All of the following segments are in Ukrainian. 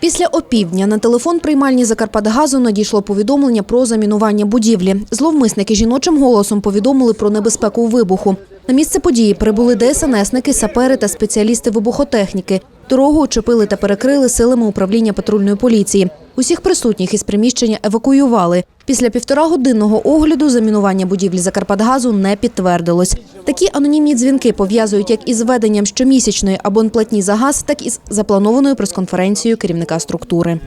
Після опівдня на телефон приймальні Закарпатгазу надійшло повідомлення про замінування будівлі. Зловмисники жіночим голосом повідомили про небезпеку вибуху. На місце події прибули ДСНСники, сапери та спеціалісти вибухотехніки. Дорогу очепили та перекрили силами управління патрульної поліції. Усіх присутніх із приміщення евакуювали. Після півторагодинного огляду замінування будівлі Закарпатгазу не підтвердилось. Такі анонімні дзвінки пов'язують як із введенням щомісячної абонплатні за газ, так і з запланованою прес-конференцією керівника структури.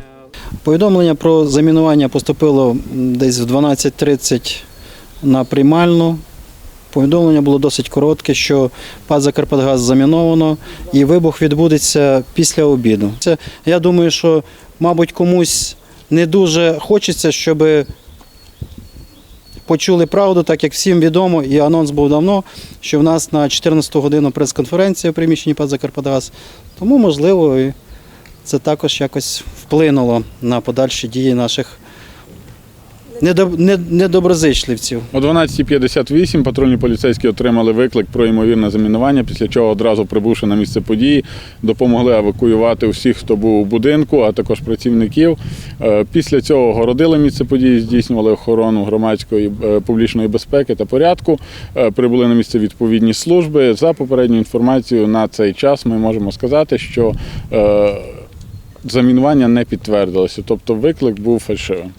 Повідомлення про замінування поступило десь в 12.30 на приймальну. Повідомлення було досить коротке, що ПАД Закарпатгаз заміновано і вибух відбудеться після обіду. Це, я думаю, що, мабуть, комусь не дуже хочеться, щоб почули правду, так як всім відомо, і анонс був давно, що в нас на 14 годину прес-конференція в приміщенні ПАД Закарпатгаз. Тому, можливо, це також якось вплинуло на подальші дії наших недоброзичливців. О 12.58 патрульні поліцейські отримали виклик про ймовірне замінування, після чого одразу прибувши на місце події, допомогли евакуювати усіх, хто був у будинку, а також працівників. Е, Після цього огородили місце події, здійснювали охорону громадської е, публічної безпеки та порядку. Е, Прибули на місце відповідні служби. За попередньою інформацією на цей час ми можемо сказати, що замінування не підтвердилося, тобто виклик був фальшивим.